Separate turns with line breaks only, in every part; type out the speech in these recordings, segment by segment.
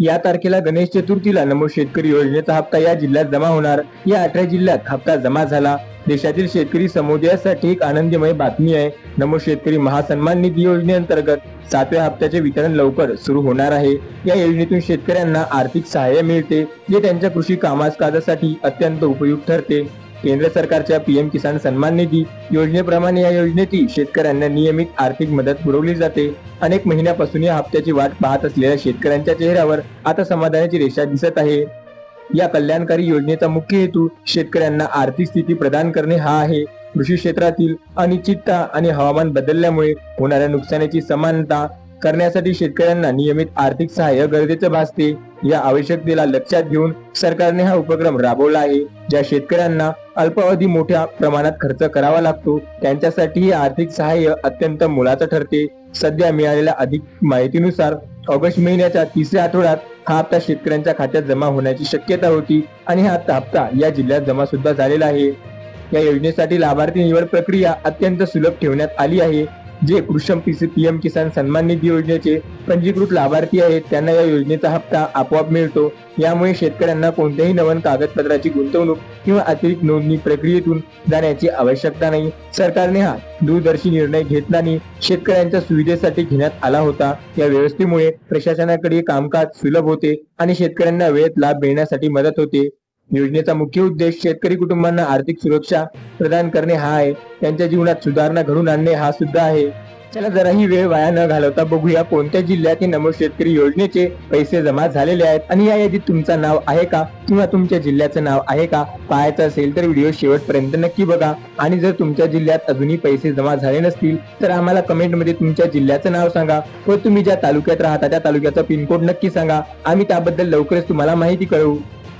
या तारखेला गणेश चतुर्थीला नमो शेतकरी योजनेचा हप्ता या जिल्ह्यात जमा होणार. या अठरा जिल्ह्यात हप्ता जमा झाला. देशातील शेतकरी समुदायासाठी एक आनंदमय बातमी आहे. नमो शेतकरी महासन्मान निधी योजनेअंतर्गत सातव्या हप्त्याचे वितरण लवकर सुरू होणार आहे. या योजनेतून शेतकऱ्यांना आर्थिक सहाय्य मिळते. जे त्यांच्या कृषी कामकाजासाठी अत्यंत उपयुक्त ठरते. केंद्र सरकारच्या पीएम किसान सन्मान निधी योजनेप्रमाणे या योजनेची शेतकऱ्यांना नियमित आर्थिक मदत पुरवली जाते. अनेक महिन्यापासून या हप्त्याची वाट पाहत असलेल्या शेतकऱ्यांच्या चेहऱ्यावर आता समाधानाची रेषा दिसत आहे. या कल्याणकारी योजनेचा मुख्य हेतू शेतकऱ्यांना आर्थिक स्थिती प्रदान करणे हा आहे. कृषी क्षेत्रातील अनिश्चितता आणि हवामान बदलल्यामुळे होणाऱ्या नुकसानाची समानता करण्यासाठी शेतकऱ्यांना नियमित आर्थिक सहाय्य गरजेचं भासते. या आवश्यकतेला लक्षात घेऊन सरकारने हा उपक्रम राबवला आहे. ज्या शेतकऱ्यांना अल्पावधी मोठ्या प्रमाणात खर्च करावा लागतो त्यांच्यासाठी हे आर्थिक सहाय्य अत्यंत मोलाचं ठरते. सध्या मिळालेल्या अधिक माहितीनुसार ऑगस्ट महिन्याच्या तिसऱ्या आठवड्यात हा हप्ता शेतकऱ्यांच्या खात्यात जमा होण्याची शक्यता होती आणि हा हप्ता या जिल्ह्यात जमा सुद्धा झालेला आहे. या योजनेसाठी लाभार्थी निवड प्रक्रिया अत्यंत सुलभ ठेवण्यात आली आहे. जे कृषम पीएम किसान सन्मान निधी योजनेचे पंजीकृत लाभार्थी आहेत त्यांना या योजनेचा हप्ता आपोआप मिळतो. यामुळे शेतकऱ्यांना कोणत्याही नवीन कागदपत्राची गुंतवणूक किंवा अतिरिक्त नोंदणी प्रक्रियेतून जाण्याची आवश्यकता नाही. सरकारने हा दूरदर्शी निर्णय घेतल्याने शेतकऱ्यांच्या सुविधेसाठी घेण्यात आला होता. या व्यवस्थेमुळे प्रशासनाकडे कामकाज सुलभ होते आणि शेतकऱ्यांना वेळेत लाभ मिळण्यासाठी मदत होते. योजनेचा मुख्य उद्देश शेतकरी कुटुंबांना आर्थिक सुरक्षा प्रदान करणे हा आहे. त्यांच्या जीवनात सुधारणा घडून आणणे हा सुद्धा आहे. चला जराही वेळ वाया न घालवता बघूया कोणत्या जिल्ह्यात हे नमो शेतकरी योजनेचे पैसे जमा झालेले आहेत. आणि या यादीत तुमचं नाव आहे का? किंवा तुमच्या जिल्ह्याचं नाव आहे का? पाहायचं असेल तर व्हिडिओ शेवटपर्यंत नक्की बघा. आणि जर तुमच्या जिल्ह्यात अजूनही पैसे जमा झाले नसतील तर आम्हाला कमेंटमध्ये तुमच्या जिल्ह्याचं नाव सांगा. व तुम्ही ज्या तालुक्यात राहता त्या तालुक्याचा पिनकोड नक्की सांगा. आम्ही त्याबद्दल लवकरच तुम्हाला माहिती कळवू.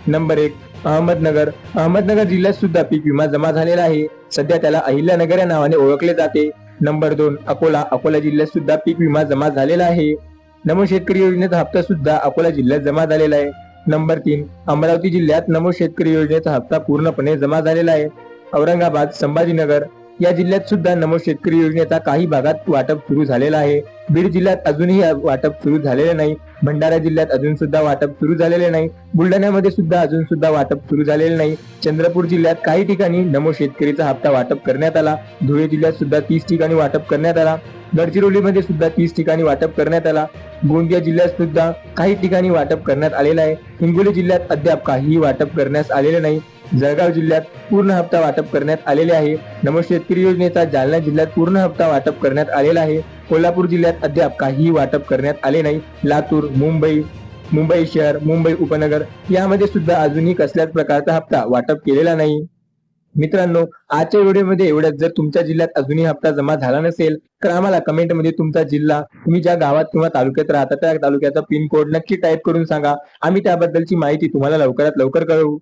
नंबर एक. अहमदनगर. अहमदनगर जिल्ह्यात सुद्धा पीक विमा जमा झालेला आहे. सध्या त्याला अहिल्यानगर या नावाने ओळखले जाते. नंबर दोन अकोला. अकोला जिल्ह्यात सुद्धा पीक विमा जमा झालेला आहे. नमो शेतकरी योजनेचा हप्ता सुद्धा अकोला जिल्ह्यात जमा झालेला आहे. नंबर तीन अमरावती जिल्ह्यात नमो शेतकरी योजनेचा हप्ता पूर्णपणे जमा झालेला आहे. औरंगाबाद संभाजीनगर या जिल्ह्यात सुद्धा नमो शेतकरी योजनेचा काही भागात वाटप सुरू झालेला आहे. बीड जिल्ह्यात अजूनही वाटप सुरू झालेले नाही. भंडारा जिल्ह्यात अजून सुद्धा वाटप सुरू झालेले नाही. बुलढाण्यामध्ये सुद्धा अजून सुद्धा वाटप सुरू झालेले नाही. चंद्रपूर जिल्ह्यात काही ठिकाणी नमो शेतकरीचा हप्ता वाटप करण्यात आला. धुळे जिल्ह्यात सुद्धा तीस ठिकाणी वाटप करण्यात आला. गडचिरोलीमध्ये सुद्धा तीस ठिकाणी वाटप करण्यात आला. गोंदिया जिल्ह्यात सुद्धा काही ठिकाणी वाटप करण्यात आलेलं आहे. हिंगोली जिल्ह्यात अद्याप काहीही वाटप करण्यास आलेले नाही. जळगाव जिल्ह्यात पूर्ण हप्ता वाटप करण्यात आलेले आहे. नमो शेतकरी योजनेचा जालना जिल्ह्यात पूर्ण हप्ता वाटप करण्यात आलेला आहे. कोल्हापूर जिल्ह्यात अद्याप काहीही वाटप करण्यात आले नाही. लातूर मुंबई मुंबई शहर मुंबई उपनगर यामध्ये सुद्धा अजूनही कसल्याच प्रकारचा हप्ता वाटप केलेला नाही. मित्रांनो आजच्या व्हिडिओमध्ये एवढ्याच जर तुमच्या जिल्ह्यात अजूनही हप्ता जमा झाला नसेल तर आम्हाला कमेंटमध्ये तुमचा जिल्हा तुम्ही ज्या गावात किंवा तालुक्यात राहता त्या तालुक्याचा पिन कोड नक्की टाईप करून सांगा. आम्ही त्याबद्दलची माहिती तुम्हाला लवकरात लवकर कळवू.